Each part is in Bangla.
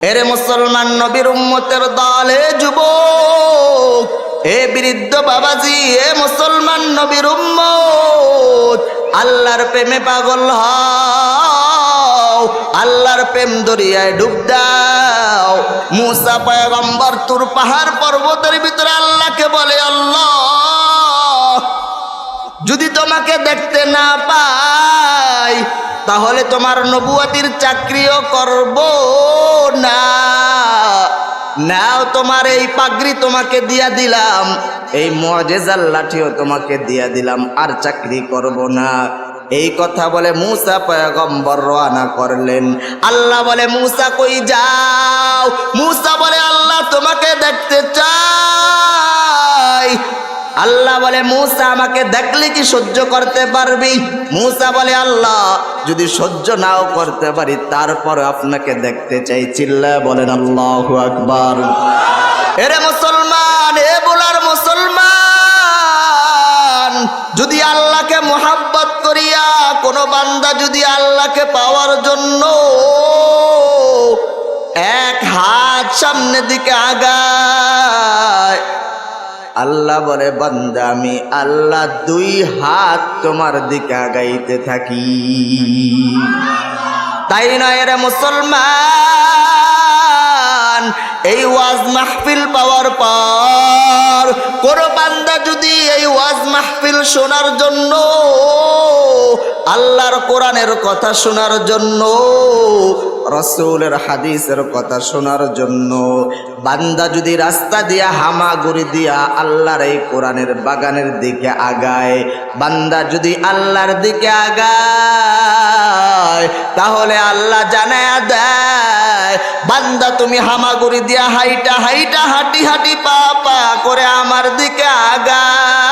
এরে মুসলমান নবীর উম্মতের দলে যুবক, এ বৃদ্ধ বাবাজি, এ মুসলমান নবীর উম্মত, আল্লাহর প্রেমে পাগল হও, আল্লাহর প্রেম দরিয়ায় ডুব দাও। মুসা পয়গম্বর তুর পাহাড় পর্বতের ভিতরে আল্লাহকে বলে, আল্লাহ, যদি তোমাকে দেখতে না পাই তাহলে তোমার নবুয়াতির চাকরিও করব না। নাও তোমার এই পাগড়ি তোমাকে দিয়া দিলাম, এই মজেজার লাঠিও তোমাকে দিয়া দিলাম, আর চাকরি করব না। এই কথা বলে মুসা পয়গম্বর রওনা করলেন। আল্লাহ বলে, মুসা কই যাও? মুসা বলে, আল্লাহ তোমাকে দেখতে চাই। আল্লাহ বলে, মুসা, আমাকে দেখলে কি সহ্য করতে পারবি? মুসা বলে, আল্লাহ, যদি সহ্য নাও করতে পারি তারপর আপনাকে দেখতে চাই। চিল্লা বলেন, আল্লাহ আকবার। এরে মুসলমান, এ বলার মুসলমান, যদি আল্লাহকে মোহাব্বত করিয়া, কোনো বান্দা যদি আল্লাহকে পাওয়ার জন্য এক হাত সামনের দিকে আগায় আল্লাহ বলে, বান্দা, আমি আল্লাহ দুই হাত তোমার দিকে আগাইতে থাকি। তাই নয় রে মুসলমান, এই ওয়াজ মাহফিল পাওয়ার পর কোন বান্দা যদি এই ওয়াজ মাহফিল শোনার জন্য, আল্লাহর কোরআনের কথা শোনার জন্য রসুলের হাদিসের কথা শোনার জন্য বান্দা যদি রাস্তা দিয়া হামাগুড়ি দিয়া আল্লাহর এই কোরআনের বাগানের দিকে আগায়, বান্দা যদি আল্লাহর দিকে আগায়, তাহলে আল্লাহ জানায়া দেয়, বান্দা তুমি হামাগুড়ি দিয়া হাইটা হাইটা হাঁটি হাঁটি পা পা করে আমার দিকে আগাও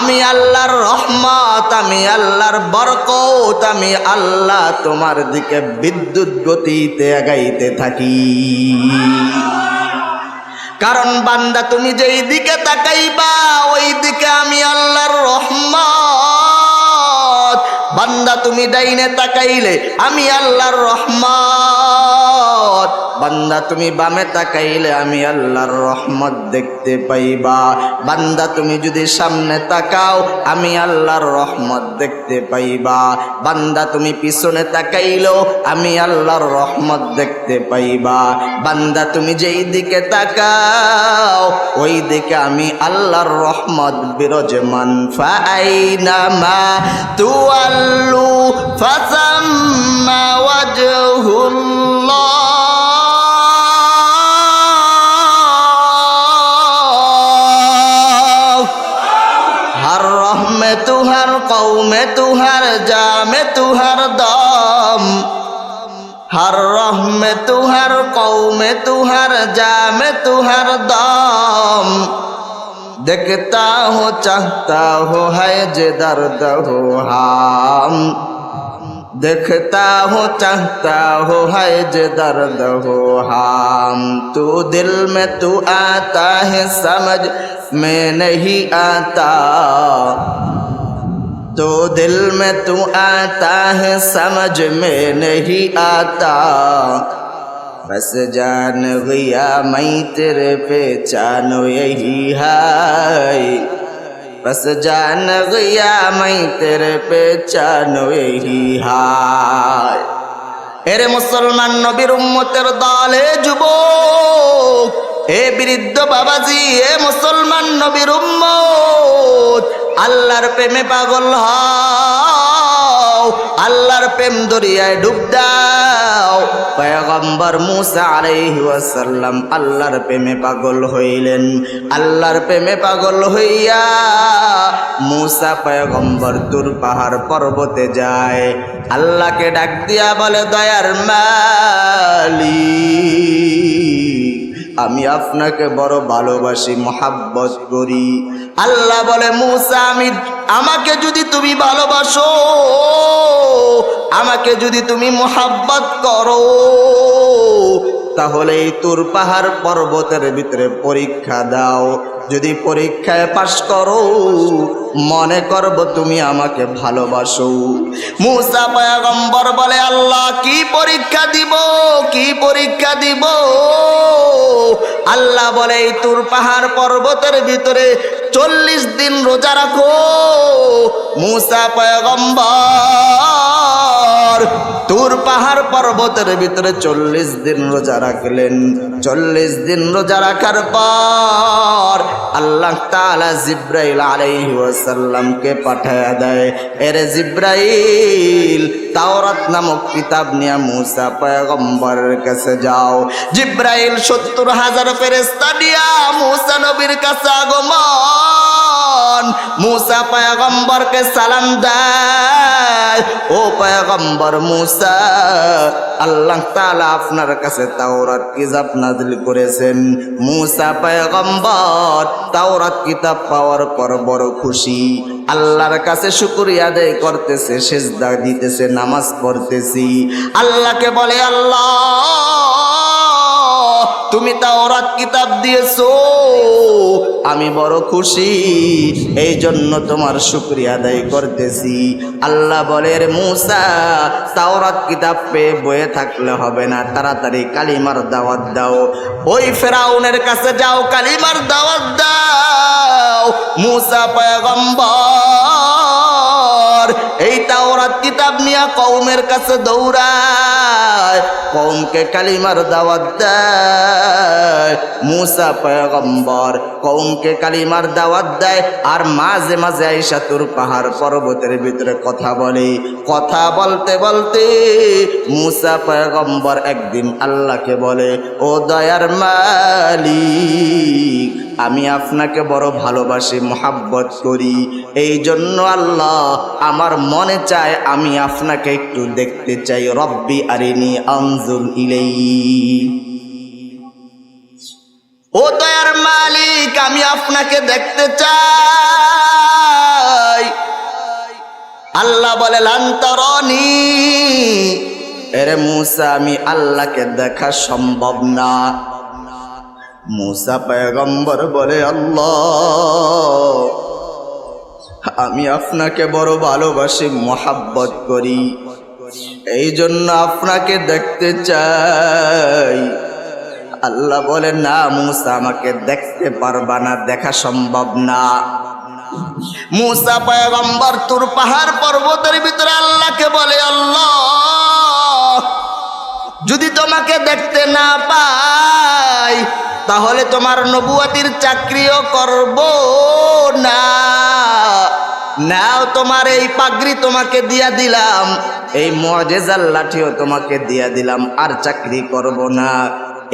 আমি আল্লাহর রহমত, আমি আল্লাহর বরকত, আমি আল্লাহ তোমার দিকে বিদ্যুৎ গতিতে আগাইতে থাকি। কারণ বান্দা, তুমি যেই দিকে তাকাইবা, ওই দিকে আমি আল্লাহর রহমত। বান্দা, তুমি ডাইনে তাকাইলে আমি আল্লাহর রহমত। বান্দা, তুমি বামে তাকাইলে আমি আল্লাহর রহমত দেখতে পাইবা। বান্দা, তুমি যদি সামনে তাকাও, আমি আল্লাহর রহমত দেখতে পাইবা। বান্দা, তুমি পিছনে তাকাইলো আমি আল্লাহর রহমত দেখতে পাইবা। বান্দা, তুমি যেই দিকে তাকাও, ওই দিকে আমি আল্লাহর রহমত বিরজমান। ফাইনামা তুয়াল্লু ফাসাম্মা ওয়াজহুল্লাহ। में तू हर जा, में तू हर दम। हर रह में तू हर कौ में तू हर जा, में तू हर दम। देखता हो, चाहता हो, है जे दर्द हो हम। देखता हो, चाहता हो, है जे दर्द हो हम। तू दिल में तू आता है, समझ में नहीं आता। تو دل میں تو آتا ہے سمجھ میں نہیں آتا بس جان گیا میں تیرے پہ چانو یہی ہائی بس جان گیا میں تیرے پہ چانو یہی ہائی এরে মুসলমান নবীর উম্মতের দলে যুবক হে বৃদ্ধ বাবাজি হে মুসলমান নবীর উম্মত আল্লাহর প্রেমে পাগল হও, আল্লাহর প্রেম দরিয়ায় ডুব দাও। পয়গম্বর মুসা আলাইহি ওয়াসাল্লাম আল্লাহর প্রেমে পাগল হইলেন। আল্লাহর প্রেমে পাগল হইয়া মুসা পয়গম্বর তুর পাহাড় পর্বতে যায়। আল্লাহকে ডাক দিয়া বলে, দয়ার মালিক। আমি আপনাকে বড় ভালোবাসি, মহাব্বত করি। আল্লাহ বলে, মুসা আমি আমাকে যদি তুমি ভালোবাসো, আমাকে যদি তুমি মোহাব্বত করো। তাহলে তুর পাহাড় পর্বতের ভিতরে পরীক্ষা দাও। যদি পরীক্ষায় পাশ করো, মনে করব তুমি আমাকে ভালোবাসো। মুসা পয়গম্বর বলে, আল্লাহ, কি পরীক্ষা দিব? কি পরীক্ষা দিব? আল্লাহ বলে, এই তুর পাহাড় পর্বতের ভিতরে চল্লিশ দিন রোজা রাখো। মুসা পয়গম্বর তুর পাহাড় পর্বতের ভিতরে চল্লিশ দিন রোজা রাখলেন। চল্লিশ দিন রোজা রাখার পর আল্লাহ তাআলা জিব্রাইল আলাইহি ওয়াসাল্লামকে পাঠায়া দেয়। এরে জিব্রাইল তাওরাত নামক কিতাব নিয়ে মুসা পয়গম্বরের কাছে যাও। জিব্রাইল সত্তর হাজার ফেরেস্তা দিয়া মুসা নবীর কাছে আগমন। মুসা পয়গম্বরকে সালাম দেয়, ও পয়গম্বর মুসা, আল্লাহ তাআলা আপনার কাছে তাওরাত কিতাব নাজিল করেছেন। মুসা পয়গম্বর তাওরাত কিতাব পাওয়ার পর বড় খুশি। আল্লাহর কাছে শুকরিয়া আদায় করতেছে, সেজদা দিতেছে, নামাজ পড়তেছি। আল্লাহকে বলে, আল্লাহ তুমি তাওরাত কিতাব দিয়েছ। আমি বড় খুশি এই জন্য তোমার শুক্রিয়া আদায় করতেছি। আল্লাহ বলে রে মুসা, তাওরাত কিতাব পেয়ে বয়ে থাকলে হবে না, তাড়াতাড়ি কালিমার দাওয়াত দাও। ওই ফেরাউনের কাছে যাও, কালিমার দাওয়াত দাও। মুসা পয়গম্বর কিতাব কৌমের কাছে দৌড়ায়। কৌমকে কালিমার দাওয়াত দেয়। মুসা পয়গম্বর কৌমকে কালিমার দাওয়াত দেয়। আর মাঝে মাঝে আইসা তোর পাহাড় পর্বতের ভিতরে কথা বলে। কথা বলতে বলতে মুসা পয়গম্বর একদিন আল্লাহকে বলে, ও দয়ার মালিক, আমি আপনাকে বড় ভালোবাসি, মোহাব্বত করি। এই জন্য আল্লাহ আমার মনে চায় আমি আপনাকে একটু দেখতে চাই। রব্বি আরিনি আনজুল ইলেই ও দয়ার মালিক, আমি আপনাকে দেখতে চাই। আল্লাহ বলে লান্তরনি এরে মুসা, আমি আল্লাহকে দেখা সম্ভব না। মুসা পয়গম্বর বলে, আল্লাহ আমি আপনাকে বড় ভালোবাসি, মোহাব্বত করি। এই জন্য আপনাকে দেখতে চাই। আল্লাহ বলে, না মুসা, আমাকে দেখতে পারবা না, দেখা সম্ভব না। মুসা পয়গম্বর তোর পাহাড় পর্বতের ভিতরে আল্লাহকে বলে, আল্লাহ, যদি তোমাকে দেখতে না পাই তাহলে তোমার নবুয়াতির চাকরিও করব না। নাও তোমার এই পাগড়ি তোমাকে দিয়া দিলাম, এই মজেজার লাঠিও তোমাকে দিয়া দিলাম, আর চাকরি করব না।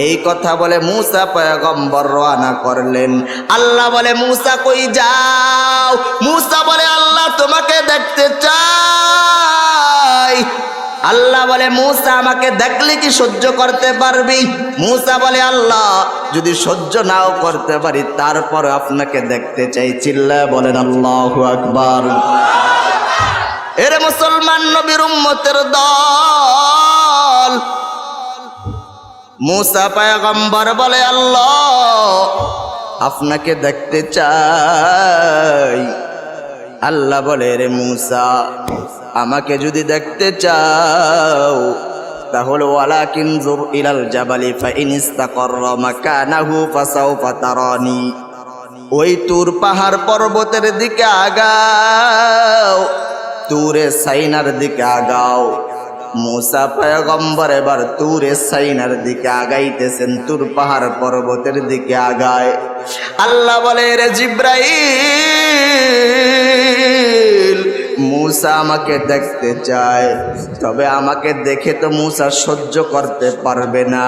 এই কথা বলে মুসা পয়গম্বর রওনা করলেন। আল্লাহ বলে, মুসা কই যাও? মুসা বলে, আল্লাহ তোমাকে দেখতে চাই। আল্লাহ বলে, মুসা, আমাকে দেখলে কি সহ্য করতে পারবি? মুসা বলে, আল্লাহ, যদি সহ্য নাও করতে পারি, তারপর আপনাকে দেখতে চাই। চিল্লা বলেন, আল্লাহ আকবার। এরে মুসলমান নবীর উম্মতের দল। মুসা পায়গম্বর বলে, আল্লাহ, আপনাকে দেখতে চাই। আল্লাহ বলে, রে মুসা, আমাকে যদি দেখতে চাও, তাহলে ওয়ালাকিন জুর ইলাল জাবালি, ফাইন ইস্তাকাররা মাকানাহু, ফাসাউফা তারানি। ওই তুর পাহাড় পর্বতের দিকে আগাও, তুরে সাইনার দিকে আগাও। মুসা পয়গম্বর এবার তুরে সাইনার দিকে আগাইতেছেন, তুর পাহাড় পর্বতের দিকে আগায়। আল্লাহ বলে, রে জিব্রাইল মুসা আমাকে দেখতে চায়, তবে আমাকে দেখে তো মুসা সহ্য করতে পারবে না।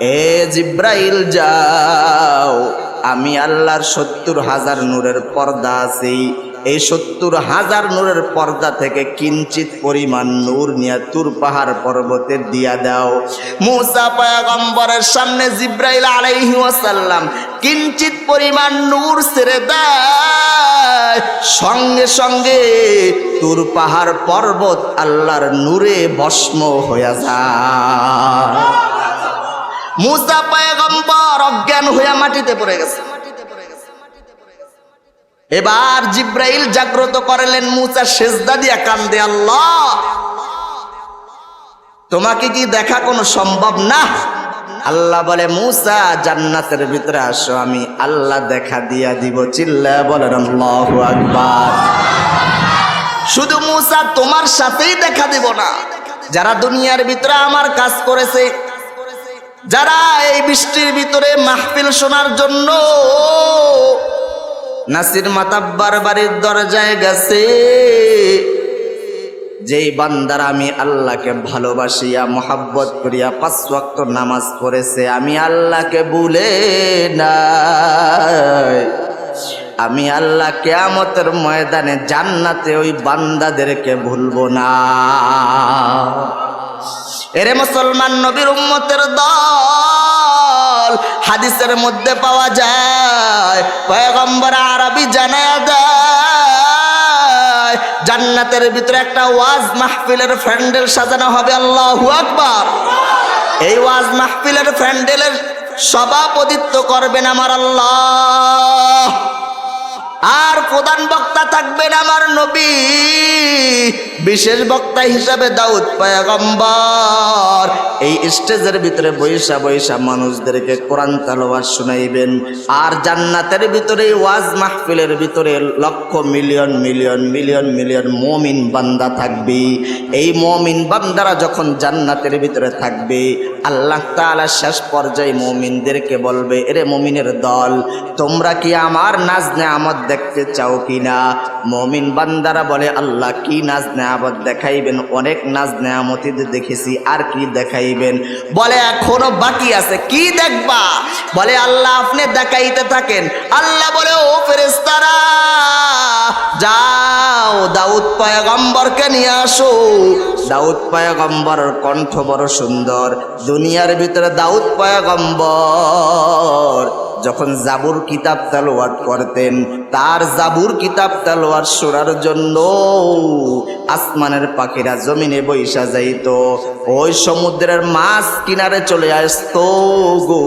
এ জিব্রাইল, যাও। আমি আল্লাহর সত্তর হাজার নূরের পর্দা আছি। এই সত্তর হাজার নূরের পর্দা থেকে কিঞ্চিত পরিমাণ নূর নিয়ে তুর পাহাড় পর্বতে দিয়া দাও। মুসা পয়গম্বরের সামনে জিব্রাইল আলাইহি ওয়াসাল্লাম কিঞ্চিত পরিমাণ নূর ছেড়ে দেয়। সঙ্গে সঙ্গে তুর পাহাড় পর্বত আল্লাহর নূরে ভস্ম হয়ে যায়। মুসা পয়গম্বর অজ্ঞান হইয়া মাটিতে পড়ে গেছে। এবার জিব্রাইল জাগ্রত করলেন, মুসা সেজদা দিয়া কান্দে, আল্লাহ, তোমাকে কি দেখা কোনো সম্ভব না? আল্লাহ বলে, মুসা, জান্নাতের ভিতরে আসো, আমি আল্লাহ দেখা দিয়া দিব চিল্লা আল্লাহু আকবার। শুধু মুসা, তোমার সাথেই দেখা দিব না। যারা দুনিয়ার ভিতরে আমার কাজ করেছে, যারা এই বৃষ্টির ভিতরে মাহফিল শোনার জন্য নাসির মাতাব্বার বাড়ির দরজায় গেছে। যেই বান্দার আমি আল্লাহকে ভালোবাসিয়া, মোহাব্বত করিয়া পাঁচ ওয়াক্ত নামাজ পড়েছে, আমি আল্লাহকে ভুলে নাই। আমি আল্লাহ কেয়ামতের ময়দানে জান্নাতে ওই বান্দাদেরকে ভুলবো না। এরে মুসলমান নবীর উম্মতের দল হাদিসের মধ্যে পাওয়া যায়, পয়গম্বর আরবি জানা দেয়, জান্নাতের ভিতরে একটা ওয়াজ মাহফিলের প্যান্ডেল সাজানো হবে, আল্লাহু আকবার। এই ওয়াজ মাহফিলের ফ্যান্ডেলের সভাপতিত্ব করবেন আমার আল্লাহ। আর প্রধান বক্তা থাকবেন আমার নবী। বিশেষ বক্তা হিসাবে দাউদ পয়গম্বর। এই স্টেজের ভিতরে বৈশা বৈশা মানুষদেরকে কোরআন তালোয়ার শুনাইবেন। আর জান্নাতের ভিতরে ওয়াজ মাহফিলের ভিতরে লক্ষ মিলিয়ন মিলিয়ন মিলিয়ন মিলিয়ন মমিন বান্দা থাকবে। এই মমিন বান্দারা যখন জান্নাতের ভিতরে থাকবে, আল্লাহ তাআলা শেষ পর্যায়ে মমিনদেরকে বলবে, এরে মমিনের দল, তোমরা কি আমার নাজ নেয়ামত দেখতে চাও কিনা? মমিন বান্দারা বলে, আল্লাহ, কি নাজ নেয়ামত দেখাইবেন, অনেক নাজ নেয়ামতিতে দেখেছি, আর কি দেখাইবেন? বলে, এখনও বাকি আছে, কি দেখবা? বলে, আল্লাহ আপনি দেখাইতে থাকেন। আল্লাহ বলে, ও ফেরেস্তারা যাও, দাউদ পয়গম্বরকে নিয়ে আসো। দাউদ পয়গম্বরের কণ্ঠ বড় সুন্দর। দুনিয়ার ভিতরে দাউদ পয়গম্বর যখন জাবুর কিতাব তালোয়াট করতেন, তার জাবুর কিতাব তালোয়ার শোনার জন্য আসমানের পাখিরা জমিনে বৈশা যাইত। ওই সমুদ্রের মাছ কিনারে চলে আসতো গো।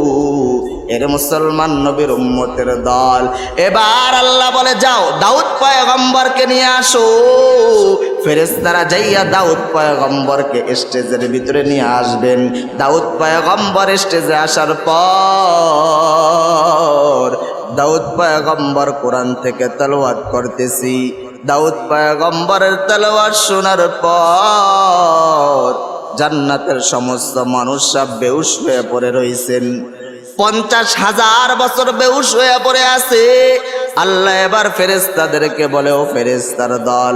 এর মুসলমান নবীর উম্মতের দল। এবার আল্লাহ বলে, যাও, দাউদ পয়গম্বরকে নিয়ে আসো। ফেরেস্তারা যাইয়া দাউদ পয়গম্বরকে স্টেজের ভিতরে নিয়ে আসবেন। দাউদ পয়গম্বর স্টেজে আসার পর দাউদ পয়গম্বর কোরআন থেকে তলোয়াত করতেছি। দাউদ পয়গম্বরের তলোয়ার শোনার পর জান্নাতের সমস্ত মানুষ সব বেউস হয়ে পড়ে রয়েছেন পঞ্চাশ হাজার বছর বেউস হয়ে পড়ে আছে। আল্লাহ এবার ফেরেস্তাদেরকে বলে, ও ফেরেস্তার দল,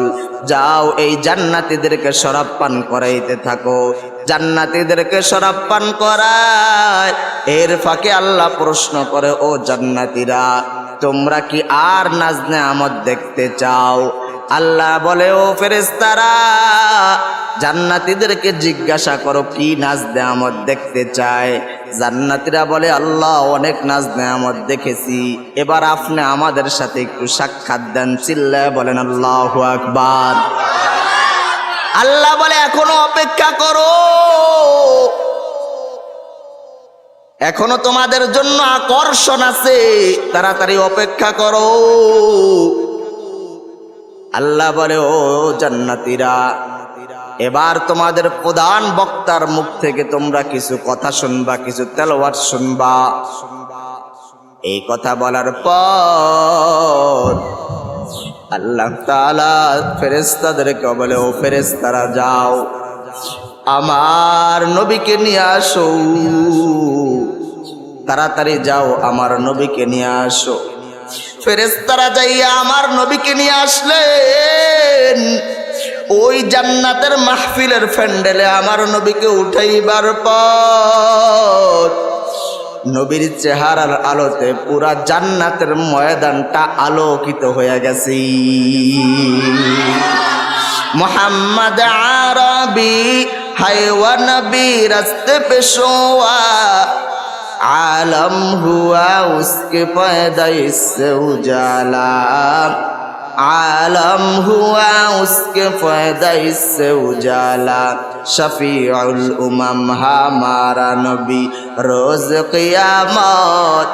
যাও এই জান্নাতীদেরকে শরাব পান করাইতে থাকো। জান্নাতীদেরকে শরাব পান করায়। এর ফাঁকে আল্লাহ প্রশ্ন করে, ও জান্নাতীরা, তোমরা কি আর নাজনে আমদ দেখতে চাও? আল্লাহ বলে, ও ফেরেস্তারা জান্নাতীদেরকে জিজ্ঞাসা করো, কি নাচ আমদ দেখতে চায়? জান্নাতীরা বলে, আল্লাহ, অনেক নাচ নেয়ামত দেখেছি। এবার আপনি আমাদের সাথে একটু সাক্ষাৎ দেন। চিল্লায় বলেন, আল্লাহ আকবার। আল্লাহ বলে, এখনও অপেক্ষা করো। এখনও তোমাদের জন্য আকর্ষণ আছে। তাড়াতাড়ি অপেক্ষা করো। আল্লাহ বলে, ও জান্নাতীরা এবার তোমাদের প্রধান বক্তার মুখ থেকে তোমরা কিছু কথা শুনবা, কিছু তেলওয়ার শুনবা। এই কথা বলার পর আল্লাহ তাআলা ফেরেশতাদেরকে বলে, ও ফেরেশতারা, যাও। আমার নবীকে নিয়ে আসো। তাড়াতাড়ি যাও, আমার নবীকে নিয়ে আসো। ফেরেস্তারা যাইয়া আমার নবীকে নিয়ে আসলেন। ওই জান্নাতের মাহফিলের ফ্যান্ডেলে আমার নবীকে উঠাইবার পর নবীর চেহারার আলোতে পুরা জান্নাতের ময়দানটা আলোকিত হয়ে গেছি। মোহাম্মদ আরবি, হাইওয়া নবী রাস্তে পেশোয়া। আলম হুয়া, উস্কে کے উজালা। عالم هو اسك فدي السوجالا شفيع الامم ہمارا نبی روز قیامت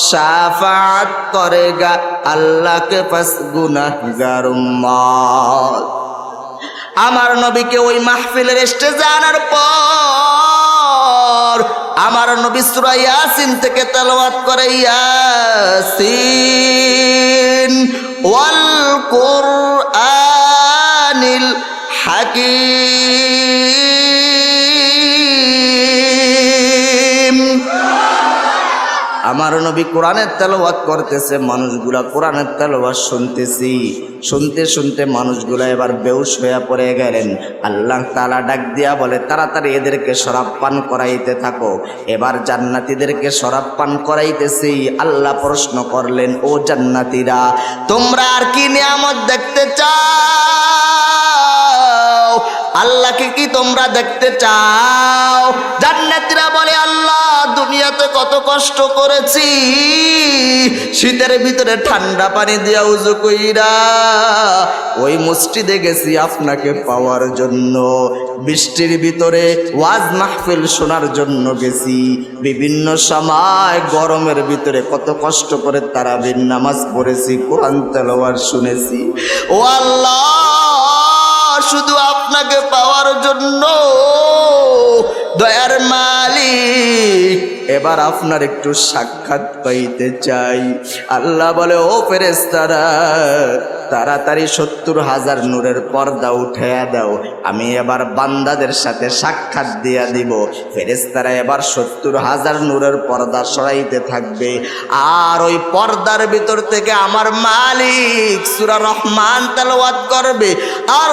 শাফাত করে গা আল্লাহকে পাস গুনাহগার আমার নবীকে ওই মাহফিলের স্টেজে আনার পর আমার নবী সূরা ইয়াসিন থেকে তেলাওয়াত করে ইয়াসিন ওয়াল কুরআনিল হাকিম। আমার নবী কোরআনের তেলাওয়াত করতেছে, মানুষগুলা কোরআনের তেলাওয়াত শুনতেছি। শুনতে শুনতে মানুষগুলা এবার বেউস হয়ে পড়ে গেলেন। আল্লাহ তালা ডাক দিয়া বলে, তাড়াতাড়ি এদেরকে শরাব পান করাইতে থাকো। এবার জান্নাতীদেরকে শরাব পান করাইতেছি। আল্লাহ প্রশ্ন করলেন, ও জান্নাতীরা, তোমরা আর কি নিয়ামত দেখতে চাও? আল্লাহকে কি তোমরা দেখতে চাও? জান্নাতীরা বলে, আল্লাহ, দুনিয়াতে কত কষ্ট করেছি। শীতের ভিতরে ঠান্ডা পানি দিয়া উজু কইরা ওই মসজিদে গেছি আপনাকে পাওয়ার জন্য। বৃষ্টির ভিতরে ওয়াজ মাহফিল শোনার জন্য গেছি। বিভিন্ন সময় গরমের ভিতরে কত কষ্ট করে তারাবির নামাজ পড়েছি, কোরআন তেলাওয়াত শুনেছি। ও আল্লাহ, শুধু আপনাকে পাওয়ার জন্য দয়ার মালিক। এবার আপনার একটু সাক্ষাৎ পাইতে চাই। আল্লাহ বলে, ও ফেরেস্তারা তাড়াতাড়ি সত্তর হাজার নূরের পর্দা উঠাইয়া দাও। আমি এবার বান্দাদের সাথে সাক্ষাৎ দিয়া দিব। ফেরেস্তারা এবার সত্তর হাজার নূরের পর্দা সরাইতে থাকবে। আর ওই পর্দার ভিতর থেকে আমার মালিক সুরা রহমান তেলাওয়াত করবে। আর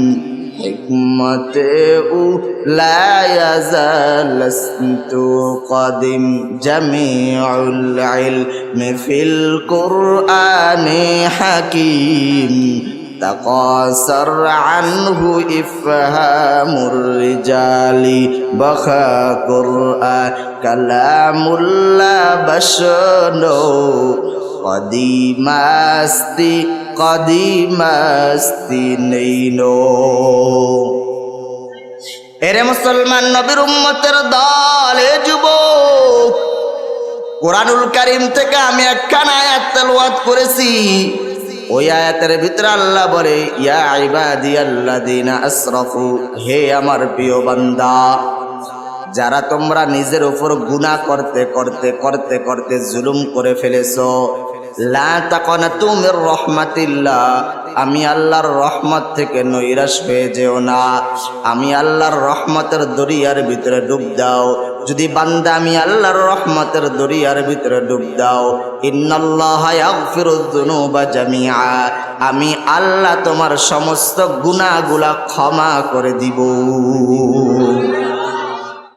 حكمت او لا يزال اسمت قدم جميع العلم في القرآن حكيم تقاصر عنه إفهام الرجال بخا قرآن كلام الله بشنو قديماستي কদিমাস্তি নেইনো। এরে মুসলমান নবীর উম্মতের দল এ যুবক, কোরআনুল কারিম থেকে আমি একখানা আয়াত তেলাওয়াত করেছি। ওই আয়াতের ভিতরে আল্লাহ বলে, ইয়া ইবাদি আল্লাদিনা আসরাফু, হে আমার প্রিয় বান্দা, যারা তোমরা নিজের উপর গুনাহ করতে করতে করতে করতে জুলুম করে ফেলেছ লা আমি আল্লাহর রহমত থেকে নৈরাশ হয়ে যেও না। আমি আল্লাহর রহমতের দরিয়ার ভিতরে ডুব দাও। যদি বান্দা আমি আল্লাহর রহমতের দরিয়ার ভিতরে ডুব দাও আমি আল্লাহ তোমার সমস্ত গুনাহগুলা ক্ষমা করে দিব।